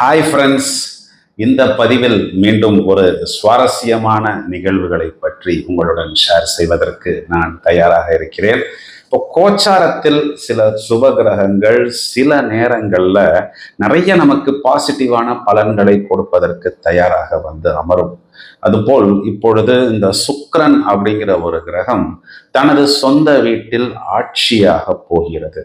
Hi friends இந்த பதிவில் மீண்டும் ஒரு சுவாரஸ்யமான நிகழ்வுகளை பற்றி உங்களுடன் ஷேர் செய்வதற்கு நான் தயாராக இருக்கிறேன். இப்போ கோச்சாரத்தில் சில சுப கிரகங்கள் சில நேரங்களில் நிறைய நமக்கு பாசிட்டிவான பலன்களை கொடுப்பதற்கு தயாராக வந்து அமரும். அதுபோல் இப்பொழுது இந்த சுக்ரன் அப்படிங்கிற ஒரு கிரகம் தனது சொந்த வீட்டில் ஆட்சியாக போகிறது.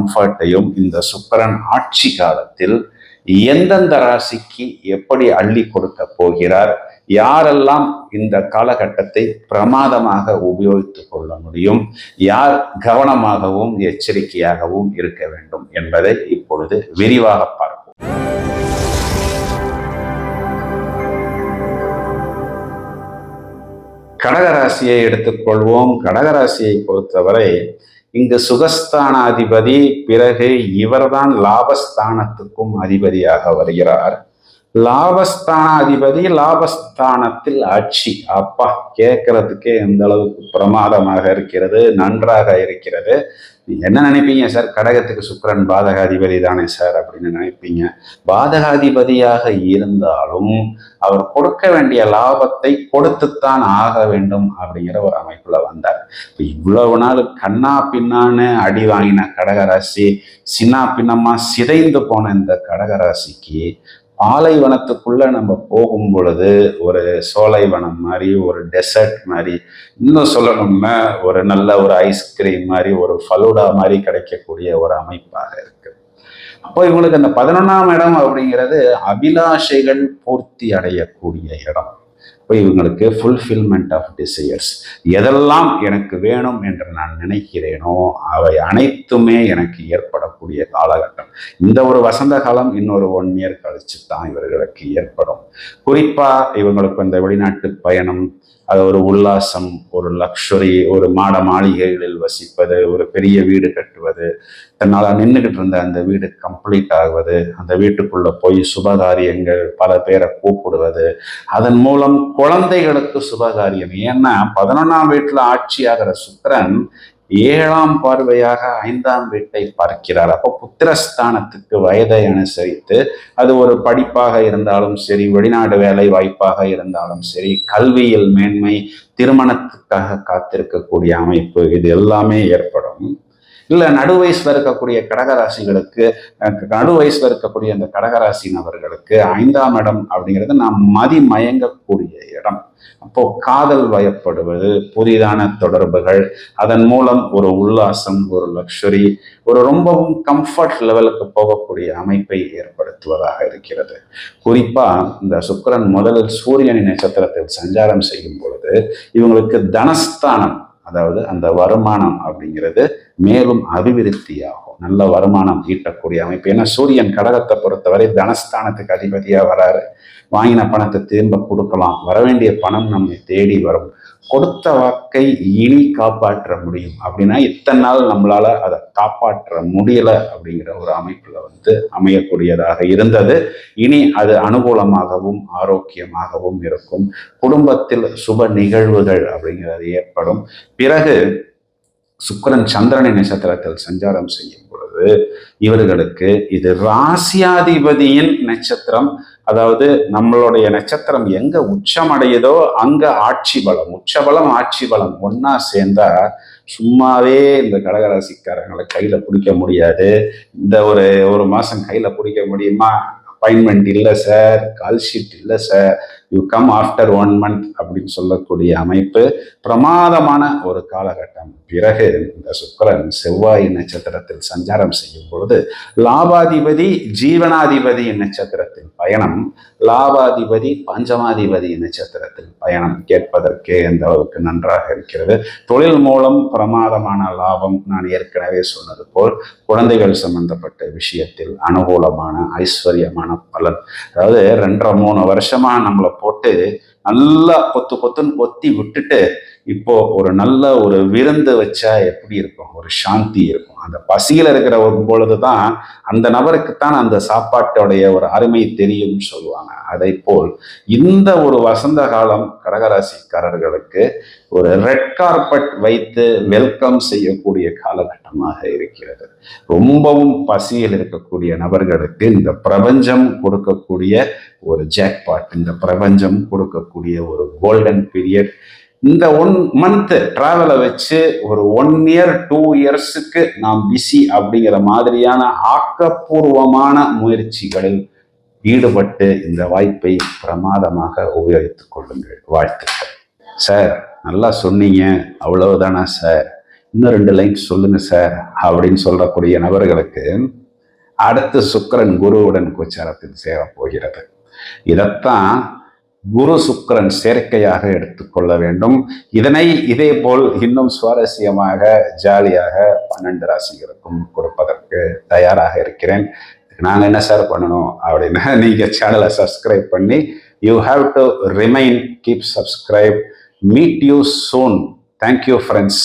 கம்ஃபர்ட்டையும் இந்த சுக்கரன் ஆட்சி காலத்தில் எந்தெந்த ராசிக்கு எப்படி அள்ளி கொடுக்க போகிறார் யாரெல்லாம் இந்த காலகட்டத்தை பிரமாதமாக உபயோகித்துக் கொள்ள முடியும் யார் கவனமாகவும் எச்சரிக்கையாகவும் இருக்க வேண்டும் என்பதை இப்பொழுது விரிவாக பார்ப்போம். கடகராசியை எடுத்துக்கொள்வோம் கடகராசியை பொறுத்தவரை இங்கு சுகஸ்தானாதிபதி பிறகு இவர்தான் லாபஸ்தானத்துக்கும் அதிபதியாக வருகிறார். லாபஸ்தானாதிபதி லாபஸ்தானத்தில் ஆட்சி. அப்பா கேட்கறதுக்கே எந்த அளவுக்கு பிரமாதமாக இருக்கிறது நன்றாக இருக்கிறது. என்ன நினைப்பீங்க சார்? கடகத்துக்கு சுக்கரன் பாதகாதிபதி தானே சார் அப்படின்னு நினைப்பீங்க. பாதகாதிபதியாக இருந்தாலும் அவர் கொடுக்க வேண்டிய லாபத்தை கொடுத்துத்தான் ஆக வேண்டும் அப்படிங்கிற ஒரு அமைப்புல வந்தார். இப்போ இவ்வளவு நாள் கண்ணா பின்னான்னு அடி வாங்கின கடகராசி சின்னா பின்னமா சிதைந்து போன இந்த கடகராசிக்கு பாலைவனத்துக்குள்ள நம்ம போகும் பொழுது ஒரு சோலைவனம் மாதிரி ஒரு டெசர்ட் மாதிரி இன்னும் சொல்லணும்னா ஒரு நல்ல ஒரு ஐஸ்கிரீம் மாதிரி ஒரு ஃபலூடா மாதிரி கிடைக்கக்கூடிய ஒரு அமைப்பாக இருக்கு. அப்போ இவங்களுக்கு அந்த பதினொன்றாம் இடம் அப்படிங்கிறது அபிலாஷைகள் பூர்த்தி அடையக்கூடிய இடம். இப்போ இவங்களுக்கு ஃபுல்ஃபில்மெண்ட் ஆஃப் டிசையர்ஸ் எதெல்லாம் எனக்கு வேணும் என்று நான் நினைக்கிறேனோ அவை அனைத்துமே எனக்கு ஏற்படக்கூடிய காலகட்டம். இந்த ஒரு வசந்த காலம் இன்னொரு ஒன் இயர் கழிச்சு தான் இவர்களுக்கு ஏற்படும். குறிப்பாக இவங்களுக்கு இந்த வெளிநாட்டு பயணம் அது ஒரு உல்லாசம் ஒரு லக்ஷுரி ஒரு மாட மாளிகைகளில் வசிப்பது ஒரு பெரிய வீடு கட்டுவது தன்னால் நின்றுகிட்டு இருந்த அந்த வீடு கம்ப்ளீட் ஆகுவது அந்த வீட்டுக்குள்ள போய் சுபகாரியங்கள் பல பேரை கூப்பிடுவது அதன் மூலம் குழந்தைகளுக்கு சுபகாரியம். ஏன்னா பதினொன்றாம் வீட்டில் ஆட்சியாகிற சுக்கிரன் ஏழாம் பார்வையாக ஐந்தாம் வீட்டை பார்க்கிறார். அப்போ புத்திரஸ்தானத்துக்கு வயதை அனுசரித்து அது ஒரு படிப்பாக இருந்தாலும் சரி வெளிநாடு வேலை வாய்ப்பாக இருந்தாலும் சரி கல்வியில் மேன்மை திருமணத்துக்காக காத்திருக்கக்கூடிய அமைப்பு இது எல்லாமே ஏற்படும். இல்லை நடு வயசுல இருக்கக்கூடிய கடகராசிகளுக்கு நடு வயசுல இருக்கக்கூடிய அந்த கடகராசி நபர்களுக்கு ஐந்தாம் இடம் அப்படிங்கிறது நாம் மதிமயங்கக்கூடிய இடம். அப்போ காதல் வயப்படுவது புதிதான தொடர்புகள் அதன் மூலம் ஒரு உல்லாசம் ஒரு லக்ஷரி ஒரு ரொம்பவும் கம்ஃபர்ட் லெவலுக்கு போகக்கூடிய அமைப்பை ஏற்படுத்துவதாக இருக்கிறது. குறிப்பா இந்த சுக்கரன் முதலில் சூரியனின் நட்சத்திரத்தில் சஞ்சாரம் செய்யும் பொழுது இவங்களுக்கு தனஸ்தானம் அதாவது அந்த வருமானம் அப்படிங்கிறது மேலும் அபிவிருத்தியாகும். நல்ல வருமானம் ஈட்டக்கூடிய அமைப்பு. ஏன்னா சூரியன் கடகத்தை பொறுத்தவரை தனஸ்தானத்துக்கு அதிபதியாக வராரு. வாங்கின பணத்தை திரும்ப கொடுக்கலாம். வர வேண்டிய பணம் நம்மை தேடி வரும். கொடுத்த வாக்கை இனி காப்பாற்ற முடியும். அப்படின்னா இத்தனை நாள் நம்மளால அதை காப்பாற்ற முடியல அப்படிங்கிற ஒரு அமைப்புல வந்து அமையக்கூடியதாக இருந்தது. இனி அது அனுகூலமாகவும் ஆரோக்கியமாகவும் இருக்கும். குடும்பத்தில் சுப நிகழ்வுகள் அப்படிங்கிறது ஏற்படும். பிறகு சுக்கரன் சந்திரனை நட்சத்திரத்தில் சஞ்சாரம் செய்யும். பொழுது இவர்களுக்கு இது ராசியாதிபதியின் நட்சத்திரம். அதாவது நம்மளுடைய நட்சத்திரம் எங்க உச்சமடையுதோ அங்க ஆட்சி பலம் உச்சபலம் ஆட்சி பலம் ஒன்னா சேர்ந்தா சும்மாவே இந்த கடகராசிக்காரங்களை கையில பிடிக்க முடியாது. இந்த ஒரு ஒரு மாசம் கையில பிடிக்க முடியுமா? அப்பாயின்மெண்ட் இல்லை சார் கால் ஷீட் இல்லை sir you come after one month அப்படின்னு சொல்லக்கூடிய அமைப்பு பிரமாதமான ஒரு காலகட்டம். பிறகு இந்த சுக்கரன் செவ்வாய் நட்சத்திரத்தில் சஞ்சாரம் செய்யும் பொழுது லாபாதிபதி ஜீவனாதிபதி நட்சத்திரத்தில் பயணம் லாபாதிபதி பஞ்சமாதிபதி நட்சத்திரத்தில் பயணம் கேட்பதற்கே எந்த அளவுக்கு நன்றாக இருக்கிறது? தொழில் மூலம் பிரமாதமான லாபம் நான் ஏற்கனவே சொன்னது போல் குழந்தைகள் சம்பந்தப்பட்ட விஷயத்தில் அனுகூலமான ஐஸ்வர்யமான பலன். அதாவது ரெண்டரை மூணு வருஷமா நம்மளை போட்டு நல்லா கொத்து கொத்துன்னு கொத்தி விட்டுட்டு இப்போ ஒரு நல்ல ஒரு விருந்து வச்சா எப்படி இருக்கும்? ஒரு சாந்தி இருக்கும். அந்த பசியில் இருக்கிற பொழுது தான் அந்த நபருக்குத்தான் அந்த சாப்பாட்டோடைய ஒரு அருமை தெரியும்னு சொல்லுவாங்க. அதை போல் இந்த ஒரு வசந்த காலம் கடகராசிக்காரர்களுக்கு ஒரு ரெட் கார்பெட் வைத்து வெல்கம் செய்யக்கூடிய காலகட்டமாக இருக்கிறது. ரொம்பவும் பசியில் இருக்கக்கூடிய நபர்களுக்கு இந்த பிரபஞ்சம் கொடுக்கக்கூடிய ஒரு ஜாக்பாட் இந்த பிரபஞ்சம் கொடுக்கக்கூடிய ஒரு கோல்டன் பீரியட் இந்த ஒன் மந்த்து ட்ராவலை வச்சு ஒரு ஒன் இயர் டூ இயர்ஸுக்கு நாம் பிஸி அப்படிங்கிற மாதிரியான ஆக்கப்பூர்வமான முயற்சிகளில் ஈடுபட்டு இந்த வாய்ப்பை பிரமாதமாக உபயோகித்துக் கொள்ளுங்கள். வாழ்த்துக்கள். சார் நல்லா சொன்னீங்க. அவ்வளவுதானா சார் இன்னும் ரெண்டு லைன் சொல்லுங்க சார் அப்படின்னு சொல்லக்கூடிய நபர்களுக்கு அடுத்து சுக்கரன் குருவுடன் கோச்சாரத்தில் சேரப் போகிறது. இதைத்தான் குரு சுக்கரன் சேர்க்கையாக எடுத்துக்கொள்ள வேண்டும். இதனை இதே போல் இன்னும் சுவாரஸ்யமாக ஜாலியாக பன்னெண்டு ராசிகளுக்கும் கொடுப்பதற்கு தயாராக இருக்கிறேன். நாங்கள் என்ன சார் பண்ணணும் அப்படின்னா நீங்கள் சேனலை சப்ஸ்கிரைப் பண்ணி you have to remain keep subscribe meet you soon thank you friends